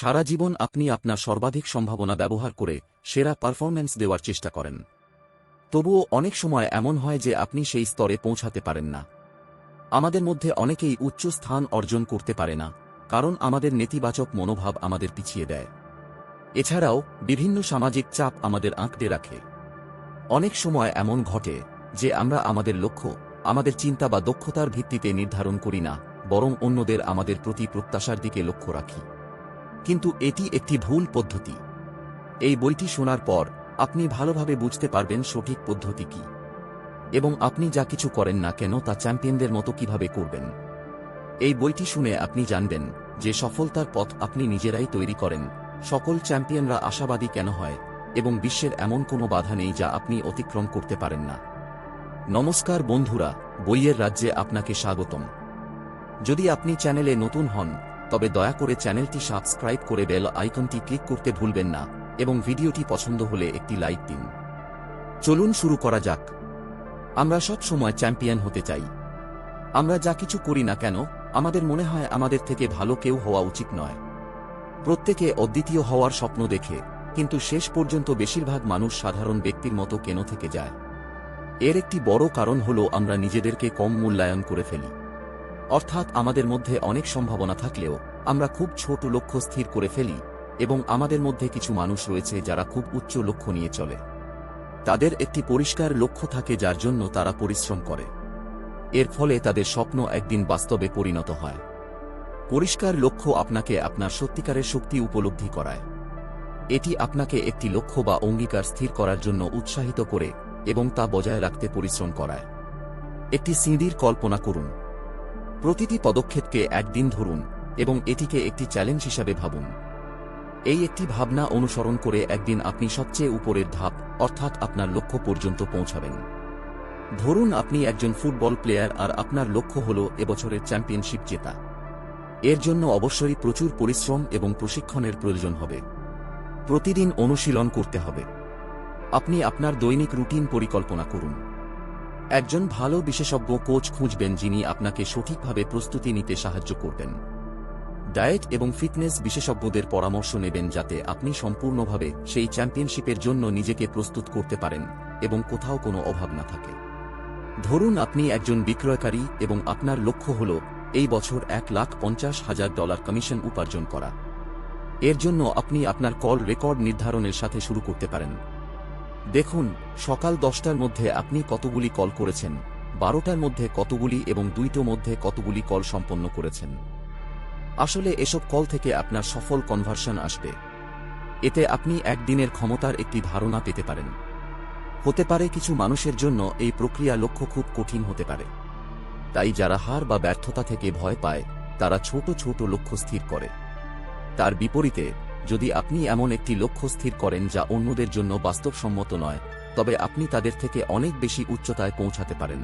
সারা জীবন আপনি আপনার সর্বাধিক সম্ভাবনা ব্যবহার করে সেরা পারফরম্যান্স দেওয়ার চেষ্টা করেন। তবুও অনেক সময় এমন হয় যে আপনি সেই স্তরে পৌঁছাতে পারেন না। আমাদের মধ্যে অনেকেই উচ্চ স্থান অর্জন করতে পারে না, কারণ আমাদের নেতিবাচক মনোভাব আমাদের পিছিয়ে দেয়। এছাড়াও, বিভিন্ন সামাজিক চাপ আমাদের আঁকড়ে রাখে। অনেক সময় এমন ঘটে যে আমরা আমাদের লক্ষ্য, আমাদের চিন্তা বা দক্ষতার ভিত্তিতে নির্ধারণ করি না, বরং অন্যদের আমাদের প্রতি প্রত্যাশার দিকে লক্ষ্য রাখি। কিন্তু এটি একটি ভুল পদ্ধতি। এই বইটি শোনার পর আপনি ভালোভাবে বুঝতে পারবেন সঠিক পদ্ধতি কি। এবং আপনি যা কিছু করেন না কেন তা চ্যাম্পিয়নদের মতো কীভাবে করবেন। এই বইটি শুনে আপনি জানবেন যে সফলতার পথ আপনি নিজেরাই তৈরি করেন, সকল চ্যাম্পিয়নরা আশাবাদী কেন হয়, এবং বিশ্বের এমন কোনো বাধা নেই যা আপনি অতিক্রম করতে পারেন না। নমস্কার বন্ধুরা, বইয়ের রাজ্যে আপনাকে স্বাগতম। যদি আপনি চ্যানেলে নতুন হন তবে দয়া করে চ্যানেলটি সাবস্ক্রাইব করে বেল আইকনটি ক্লিক করতে ভুলবেন না, এবং ভিডিওটি পছন্দ হলে একটি লাইক দিন। চলুন শুরু করা যাক। আমরা সব সময় চ্যাম্পিয়ন হতে চাই। আমরা যা কিছু করি না কেন, আমাদের মনে হয় আমাদের থেকে ভালো কেউ হওয়া উচিত নয়। প্রত্যেকে অদ্বিতীয় হওয়ার স্বপ্ন দেখে, কিন্তু শেষ পর্যন্ত বেশিরভাগ মানুষ সাধারণ ব্যক্তির মতো কেন থেকে যায়? এর একটি বড় কারণ হল আমরা নিজেদেরকে কম মূল্যায়ন করে ফেলি। অর্থাৎ আমাদের মধ্যে অনেক সম্ভাবনা থাকলেও, আমরা খুব ছোট লক্ষ্য স্থির করে ফেলি এবং আমাদের মধ্যে কিছু মানুষ রয়েছে যারা খুব উচ্চ লক্ষ্য নিয়ে চলে। তাদের একটি পরিষ্কার লক্ষ্য থাকে যার জন্য তারা পরিশ্রম করে। এর ফলে তাদের স্বপ্ন একদিন বাস্তবে পরিণত হয়। পরিষ্কার লক্ষ্য আপনাকে আপনার সত্যিকারের শক্তি উপলব্ধি করায়। এটি আপনাকে একটি লক্ষ্য বা অঙ্গীকার স্থির করার জন্য উৎসাহিত করে এবং তা বজায় রাখতে পরিশ্রম করায়। একটি সিঁড়ির কল্পনা করুন। প্রতিটি পদক্ষেপকে একদিন ধরুন এবং এটিকে একটি চ্যালেঞ্জ হিসাবে ভাবুন। এই একটি ভাবনা অনুসরণ করে একদিন আপনি সবচেয়ে উপরের ধাপ, অর্থাৎ আপনার লক্ষ্য পর্যন্ত পৌঁছাবেন। ধরুন আপনি একজন ফুটবল প্লেয়ার আর আপনার লক্ষ্য হল এবছরের চ্যাম্পিয়নশিপ জেতা। এর জন্য অবশ্যই প্রচুর পরিশ্রম এবং প্রশিক্ষণের প্রয়োজন হবে। প্রতিদিন অনুশীলন করতে হবে। আপনি আপনার দৈনিক রুটিন পরিকল্পনা করুন। একজন ভালো বিশেষজ্ঞ কোচ খুঁজবেন যিনি আপনাকে সঠিকভাবে প্রস্তুতি নিতে সাহায্য করবেন। ডায়েট এবং ফিটনেস বিশেষজ্ঞদের পরামর্শ নেবেন যাতে আপনি সম্পূর্ণভাবে সেই চ্যাম্পিয়নশিপের জন্য নিজেকে প্রস্তুত করতে পারেন এবং কোথাও কোনো অভাব না থাকে। ধরুন আপনি একজন বিক্রয়কারী এবং আপনার লক্ষ্য হল এই বছর এক লাখ পঞ্চাশ হাজার ডলার কমিশন উপার্জন করা। এর জন্য আপনি আপনার কল রেকর্ড নির্ধারণের সাথে শুরু করতে পারেন। দেখুন, সকাল দশটার মধ্যে আপনি কতগুলি কল করেছেন, বারোটার মধ্যে কতগুলি এবং দুইটো মধ্যে কতগুলি কল সম্পন্ন করেছেন। আসলে এসব কল থেকে আপনার সফল কনভার্সন আসবে। এতে আপনি একদিনের ক্ষমতার একটি ধারণা পেতে পারেন। হতে পারে কিছু মানুষের জন্য এই প্রক্রিয়া লক্ষ্য খুব কঠিন হতে পারে। তাই যারা হার বা ব্যর্থতা থেকে ভয় পায়, তারা ছোট ছোট লক্ষ্য স্থির করে। তার বিপরীতে যদি আপনি এমন একটি লক্ষ্য স্থির করেন যা অন্যদের জন্য বাস্তবসম্মত নয়, তবে আপনি তাদের থেকে অনেক বেশি উচ্চতায় পৌঁছাতে পারেন।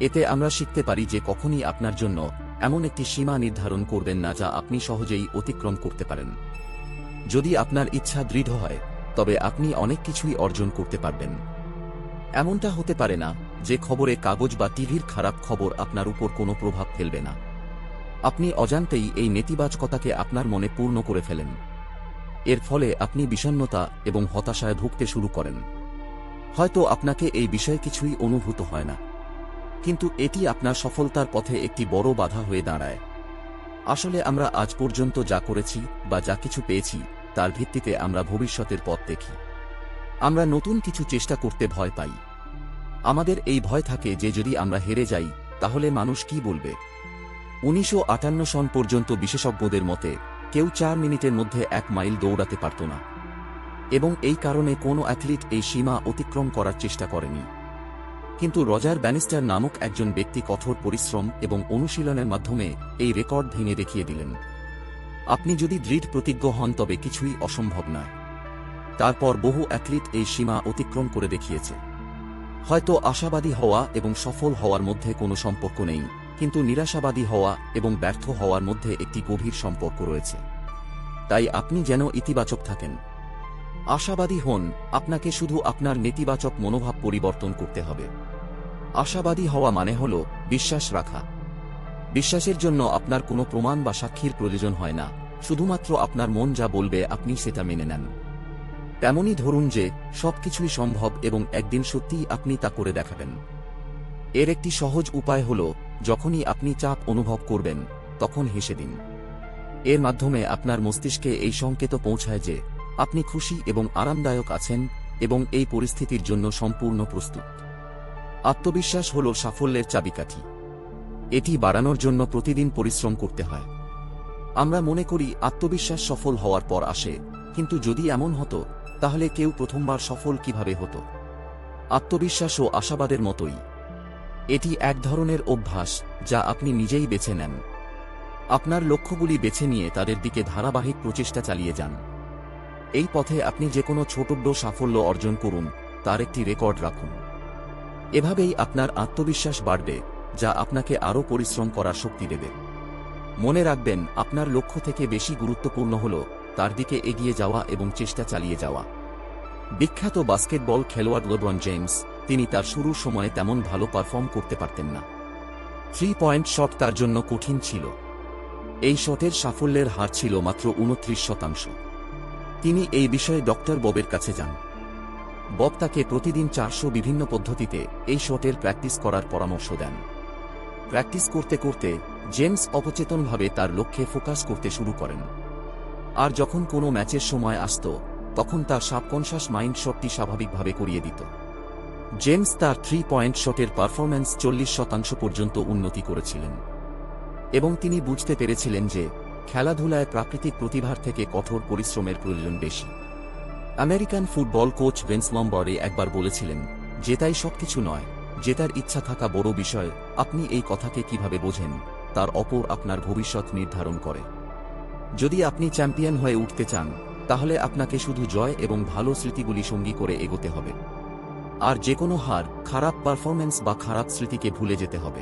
এতে আমরা শিখতে পারি যে কখনই আপনার জন্য এমন একটি সীমা নির্ধারণ করবেন না যা আপনি সহজেই অতিক্রম করতে পারেন। যদি আপনার ইচ্ছা দৃঢ় হয়, তবে আপনি অনেক কিছুই অর্জন করতে পারবেন। এমনটা হতে পারে না যে খবরে কাগজ বা টিভির খারাপ খবর আপনার উপর কোনো প্রভাব ফেলবে না। আপনি অজান্তেই এই নেতিবাচকতাকে আপনার মনে পূর্ণ করে ফেলেন। এর ফলে আপনি বিষণ্নতা এবং হতাশায় ভুগতে শুরু করেন। হয়তো আপনাকে এই বিষয়ে কিছুই অনুভূত হয় না। কিন্তু এটি আপনার সফলতার পথে একটি বড় বাধা হয়ে দাঁড়ায়। আসলে আমরা আজ পর্যন্ত যা করেছি বা যা কিছু পেয়েছি, তার ভিত্তিতে আমরা ভবিষ্যতের পথ দেখি। আমরা নতুন কিছু চেষ্টা করতে ভয় পাই। আমাদের এই ভয় থাকে যে যদি আমরা হেরে যাই, তাহলে মানুষ কি বলবে? উনিশশো আটান্ন সন পর্যন্ত বিশেষজ্ঞদের মতে কেউ চার মিনিটের মধ্যে এক মাইল দৌড়াতে পারত না। এবং এই কারণে কোনো অ্যাথলিট এই সীমা অতিক্রম করার চেষ্টা করেনি। কিন্তু রজার ব্যানিস্টার নামক একজন ব্যক্তি কঠোর পরিশ্রম এবং অনুশীলনের মাধ্যমে এই রেকর্ড ভেঙে দেখিয়ে দিলেন। আপনি যদি দৃঢ় প্রতিজ্ঞ হন তবে কিছুই অসম্ভব নয় তারপর বহু অ্যাথলিট এই সীমা অতিক্রম করে দেখিয়েছে। হয়তো আশাবাদী হওয়া এবং সফল হওয়ার মধ্যে কোনো সম্পর্ক নেই। কিন্তু নিরাশাবাদী হওয়া এবং ব্যর্থ হওয়ার মধ্যে একটি গভীর সম্পর্ক রয়েছে। তাই আপনি যেন ইতিবাচক থাকেন। আশাবাদী হন, আপনাকে শুধু আপনার নেতিবাচক মনোভাব পরিবর্তন করতে হবে। আশাবাদী হওয়া মানে হল বিশ্বাস রাখা। বিশ্বাসের জন্য আপনার কোনো প্রমাণ বা সাক্ষীর প্রয়োজন হয় না, শুধুমাত্র আপনার মন যা বলবে আপনি সেটা মেনে নেন। তেমনই ধরুন যে সবকিছুই সম্ভব এবং একদিন সত্যিই আপনি তা করে দেখাবেন। এর একটি সহজ উপায় হল, যখনই আপনি চাপ অনুভব করবেন, তখন হেসে দিন। এর মাধ্যমে আপনার মস্তিষ্কে এই সংকেত পৌঁছায় যে, আপনি খুশি এবং আরামদায়ক আছেন এবং এই পরিস্থিতির জন্য সম্পূর্ণ প্রস্তুত। আত্মবিশ্বাস হল সাফল্যের চাবিকাঠি। এটি বাড়ানোর জন্য প্রতিদিন পরিশ্রম করতে হয়। আমরা মনে করি আত্মবিশ্বাস সফল হওয়ার পর আসে, কিন্তু যদি এমন হতো, তাহলে কেউ প্রথমবার সফল কীভাবে হতো? আত্মবিশ্বাস ও আশাবাদের মতোই। এটি এক ধরনের অভ্যাস যা আপনি নিজেই বেছে নেন। আপনার লক্ষ্যগুলি বেছে নিয়ে তাদের দিকে ধারাবাহিক প্রচেষ্টা চালিয়ে যান। এই পথে আপনি যে কোনো ছোটব্য সাফল্য অর্জন করুন, তার একটি রেকর্ড রাখুন। এভাবেই আপনার আত্মবিশ্বাস বাড়বে, যা আপনাকে আরও পরিশ্রম করার শক্তি দেবে। মনে রাখবেন, আপনার লক্ষ্য থেকে বেশি গুরুত্বপূর্ণ হল তার দিকে এগিয়ে যাওয়া এবং চেষ্টা চালিয়ে যাওয়া। বিখ্যাত বাস্কেটবল খেলোয়াড় লেব্রন জেমস তিনি তার শুরুর সময়ে তেমন ভালো পারফর্ম করতে পারতেন না। থ্রি পয়েন্ট শট তার জন্য কঠিন ছিল। এই শটের সাফল্যের হার ছিল মাত্র উনত্রিশ শতাংশ। তিনি এই বিষয়ে ডক্টর ববের কাছে যান। বব তাকে প্রতিদিন চারশো বিভিন্ন পদ্ধতিতে এই শটের প্র্যাকটিস করার পরামর্শ দেন। প্র্যাকটিস করতে করতে জেমস অপচেতনভাবে তার লক্ষ্যে ফোকাস করতে শুরু করেন। আর যখন কোনো ম্যাচের সময় আসত, তখন তার সাবকনশাস মাইন্ড শটটি স্বাভাবিকভাবে করিয়ে দিত। জেমস তার থ্রি পয়েন্ট শটের পারফরম্যান্স চল্লিশ শতাংশ পর্যন্ত উন্নতি করেছিলেন। এবং তিনি বুঝতে পেরেছিলেন যে, খেলাধুলায় প্রাকৃতিক প্রতিভার থেকে কঠোর পরিশ্রমের প্রয়োজন বেশি। American football coach Vince Lombardi একবার বলেছিলেন জেতাই সবকিছু নয় জেতার ইচ্ছা থাকা বড় বিষয়, আপনি এই কথাকে কীভাবে বোঝেন, তার অপর আপনার ভবিষ্যৎ নির্ধারণ করে। যদি আপনি চ্যাম্পিয়ন হয়ে উঠতে চান, তাহলে আপনাকে শুধু জয় এবং ভালো স্মৃতিগুলি সঙ্গী করে এগোতে হবে। আর যে কোনো হার, খারাপ পারফরম্যান্স বা খারাপ স্মৃতিকে ভুলে যেতে হবে।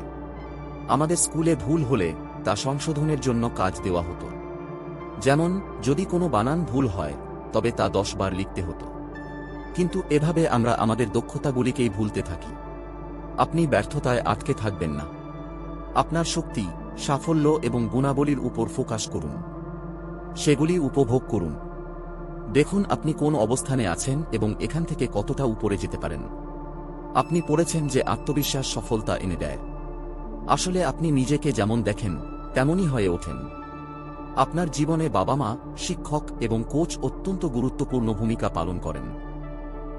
আমাদের স্কুলে ভুল হলে তা সংশোধনের জন্য কাজ দেওয়া হতো। যেমন, যদি কোনো বানান ভুল হয়, তবে তা দশ বার লিখতে হতো। কিন্তু এভাবে আমরা আমাদের দক্ষতাগুলিকেই ভুলতে থাকি। আপনি ব্যর্থতায় আটকে থাকবেন না। আপনার শক্তি, সাফল্য এবং গুণাবলীর উপর ফোকাস করুন। সেগুলি উপভোগ করুন। দেখুন আপনি কোন অবস্থানে আছেন এবং এখান থেকে কতটা উপরে যেতে পারেন। আপনি পড়েছেন যে আত্মবিশ্বাস সফলতা এনে দেয়। আসলে আপনি নিজেকে যেমন দেখেন, তেমনই হয়ে ওঠেন। আপনার জীবনে বাবা মা শিক্ষক এবং কোচ অত্যন্ত গুরুত্বপূর্ণ ভূমিকা পালন করেন।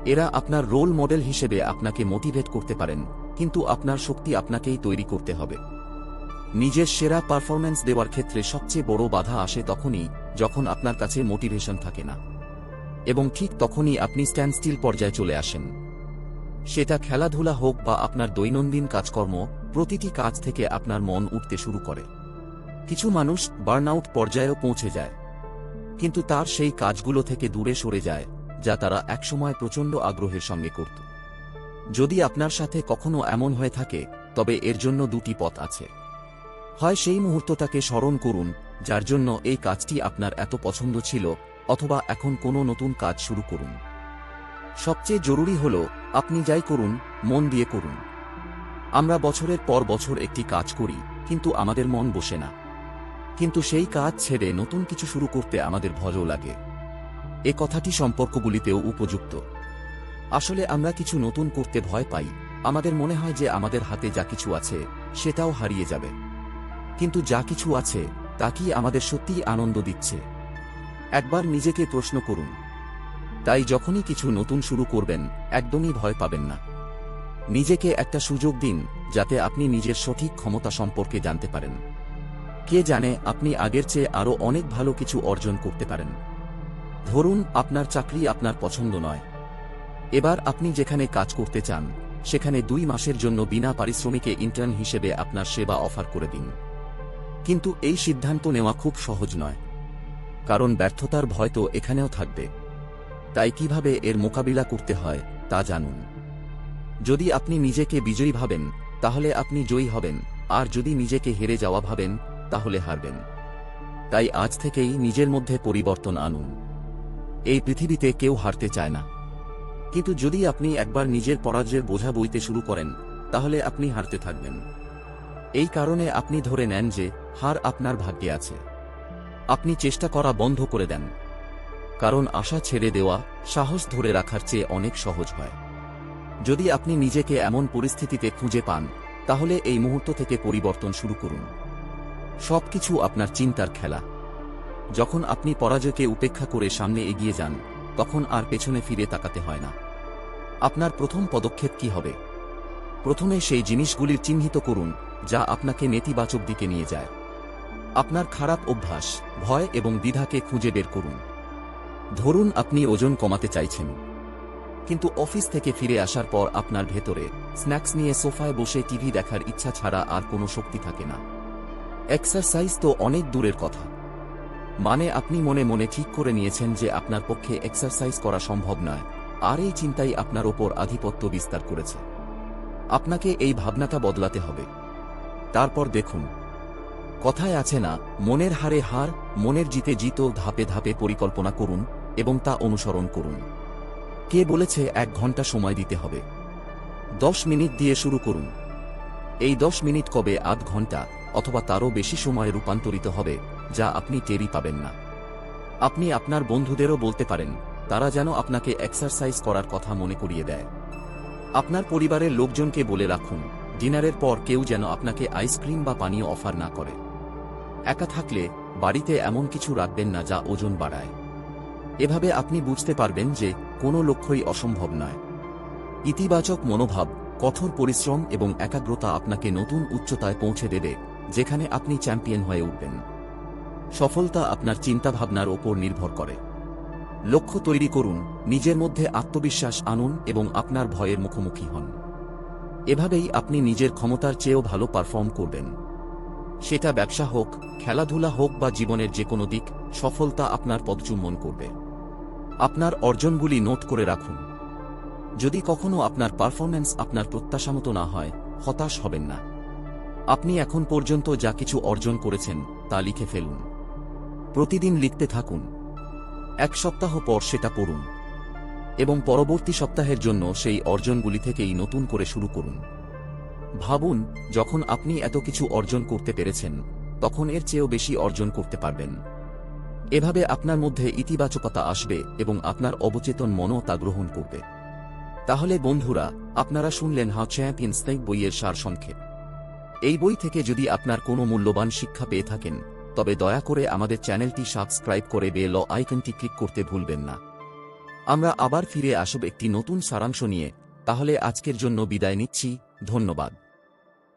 এরা আপনার রোল মডেল হিসেবে আপনাকে মোটিভেট করতে পারেন, কিন্তু আপনার শক্তি আপনাকেই তৈরি করতে হবে। নিজের সেরা পারফরম্যান্স দেওয়ার ক্ষেত্রে সবচেয়ে বড় বাধা আসে তখনই যখন আপনার কাছে মোটিভেশন থাকে না। এবং ঠিক তখনই আপনি স্ট্যান্ডস্টিল পর্যায়ে চলে আসেন। সেটা খেলাধুলা হোক বা আপনার দৈনন্দিন কাজকর্ম, প্রতিটি কাজ থেকে আপনার মন উঠতে শুরু করে। কিছু মানুষ বার্নআউট পর্যায়েও পৌঁছে যায়। কিন্তু তার সেই কাজগুলো থেকে দূরে সরে যায়, যা তারা একসময় প্রচণ্ড আগ্রহের সঙ্গে করত। যদি আপনার সাথে কখনো এমন হয়ে থাকে, তবে এর জন্য দুটি পথ আছে। হয় সেই মুহূর্তটাকে স্মরণ করুন, যার জন্য এই কাজটি আপনার এত পছন্দ ছিল অথবা এখন কোনো নতুন কাজ শুরু করুন। সবচেয়ে জরুরি হল, আপনি যাই করুন, মন দিয়ে করুন। আমরা বছরের পর বছর একটি কাজ করি, কিন্তু আমাদের মন বসে না। কিন্তু সেই কাজ ছেড়ে নতুন কিছু শুরু করতে আমাদের ভয়ও লাগে। এ কথাটি সম্পর্কগুলিতেও উপযুক্ত। আসলে আমরা কিছু নতুন করতে ভয় পাই, আমাদের মনে হয় যে আমাদের হাতে যা কিছু আছে, সেটাও হারিয়ে যাবে। কিন্তু যা কিছু আছে, তা কি আমাদের সত্যিই আনন্দ দিচ্ছে? একবার নিজেকে প্রশ্ন করুন। তাই যখনই কিছু নতুন শুরু করবেন, একদমই ভয় পাবেন না। নিজেকে একটা সুযোগ দিন, যাতে আপনি নিজের সঠিক ক্ষমতা সম্পর্কে জানতে পারেন। কে জানে, আপনি আগের চেয়ে আরও অনেক ভালো কিছু অর্জন করতে পারেন। ধরুন, আপনার চাকরি আপনার পছন্দ নয়। এবার আপনি যেখানে কাজ করতে চান, সেখানে দুই মাসের জন্য বিনা পারিশ্রমিকে ইন্টার্ন হিসেবে আপনার সেবা অফার করে দিন। কিন্তু এই সিদ্ধান্ত নেওয়া খুব সহজ নয়। কারণ ব্যর্থতার ভয় তো এখানেও থাকবে। তাই কীভাবে এর মোকাবিলা করতে হয়, তা জানুন। যদি আপনি নিজেকে বিজয়ী ভাবেন, তাহলে আপনি জয়ী হবেন, আর যদি নিজেকে হেরে যাওয়া ভাবেন, তাহলে হারবেন। তাই আজ থেকেই নিজের মধ্যে পরিবর্তন আনুন। এই পৃথিবীতে কেউ হারতে চায় না। কিন্তু যদি আপনি একবার নিজের পরাজয়ের বোঝা বইতে শুরু করেন, তাহলে আপনি হারতে থাকবেন। এই কারণে আপনি ধরে নেন যে, হার আপনার ভাগ্যে আছে। আপনি চেষ্টা করা বন্ধ করে দেন। কারণ আশা ছেড়ে দেওয়া, সাহস ধরে রাখার চেয়ে অনেক সহজ হয়। যদি আপনি নিজেকে এমন পরিস্থিতিতে খুঁজে পান, তাহলে এই মুহূর্ত থেকে পরিবর্তন শুরু করুন। সবকিছু আপনার চিন্তার খেলা। যখন আপনি পরাজয়কে উপেক্ষা করে সামনে এগিয়ে যান, তখন আর পেছনে ফিরে তাকাতে হয় না। আপনার প্রথম পদক্ষেপ কি হবে? প্রথমে সেই জিনিসগুলির চিহ্নিত করুন, যা আপনাকে নেতিবাচক দিকে নিয়ে যায়। আপনার খারাপ অভ্যাস, ভয় এবং দ্বিধাকে খুঁজে বের করুন। ধরুন আপনি ওজন কমাতে চাইছেন। কিন্তু অফিস থেকে ফিরে আসার পর আপনার ভেতরে স্ন্যাক্স নিয়ে সোফায় বসে টিভি দেখার ইচ্ছা ছাড়া আর কোনো শক্তি থাকে না। এক্সারসাইজ তো অনেক দূরের কথা। মানে আপনি মনে মনে ঠিক করে নিয়েছেন যে আপনার পক্ষে এক্সারসাইজ করা সম্ভব নয়, আর এই চিন্তাই আপনার ওপর আধিপত্য বিস্তার করেছে। আপনাকে এই ভাবনাটা বদলাতে হবে। তারপর দেখুন কথায় আছে না, মনের হারে হার, মনের জিতে জিত ধাপে ধাপে পরিকল্পনা করুন এবং তা অনুসরণ করুন। কে বলেছে এক ঘণ্টা সময় দিতে হবে? দশ মিনিট দিয়ে শুরু করুন। এই দশ মিনিট কবে আধ ঘণ্টা অথবা তারও বেশি সময় রূপান্তরিত হবে, যা আপনি টেরই পাবেন না। আপনি আপনার বন্ধুদেরও বলতে পারেন, তারা যেন আপনাকে এক্সারসাইজ করার কথা মনে করিয়ে দেয়। আপনার পরিবারের লোকজনকে বলে রাখুন, ডিনারের পর কেউ যেন আপনাকে আইসক্রিম বা পানীয় অফার না করে। একা থাকলে বাড়িতে এমন কিছু রাখবেন না যা ওজন বাড়ায়। এভাবে আপনি বুঝতে পারবেন যে কোনো লক্ষ্যই অসম্ভব নয়। ইতিবাচক মনোভাব, কঠোর পরিশ্রম এবং একাগ্রতা আপনাকে নতুন উচ্চতায় পৌঁছে দেবে, যেখানে আপনি চ্যাম্পিয়ন হয়ে উঠবেন। সফলতা আপনার চিন্তাভাবনার ওপর নির্ভর করে। লক্ষ্য তৈরি করুন, নিজের মধ্যে আত্মবিশ্বাস আনুন এবং আপনার ভয়ের মুখোমুখি হন। এভাবেই আপনি নিজের ক্ষমতার চেয়েও ভালো পারফর্ম করবেন। সেটা ব্যবসা হোক, খেলাধুলা হোক বা জীবনের যে কোনো দিক, সফলতা আপনার পদচুম্বন করবে। আপনার অর্জনগুলি নোট করে রাখুন। যদি কখনো আপনার পারফরম্যান্স আপনার প্রত্যাশা মতো না হয়, হতাশ হবেন না। আপনি এখন পর্যন্ত যা কিছু অর্জন করেছেন, তা লিখে ফেলুন। প্রতিদিন লিখতে থাকুন। এক সপ্তাহ পর সেটা পড়ুন। এবং পরবর্তী সপ্তাহের জন্য সেই অর্জনগুলি থেকেই নতুন করে শুরু করুন। ভাবুন, যখন আপনি এত কিছু অর্জন করতে পেরেছেন, তখন এর চেয়েও বেশি অর্জন করতে পারবেন। এভাবে আপনার মধ্যে ইতিবাচকতা আসবে এবং আপনার অবচেতন মনও তা গ্রহণ করবে। তাহলে বন্ধুরা, আপনারা শুনলেন হাউ চ্যাম্পিয়ন স্নেক বইয়ের সারসংক্ষেপ এই বই থেকে যদি আপনার কোনো মূল্যবান শিক্ষা পেয়ে থাকেন, তবে দয়া করে আমাদের চ্যানেলটি সাবস্ক্রাইব করে বেল আইকনটি ক্লিক করতে ভুলবেন না। আমরা আবার ফিরে আসব একটি নতুন সারাংশ নিয়ে, তাহলে আজকের জন্য বিদায় নিচ্ছি। ধন্যবাদ।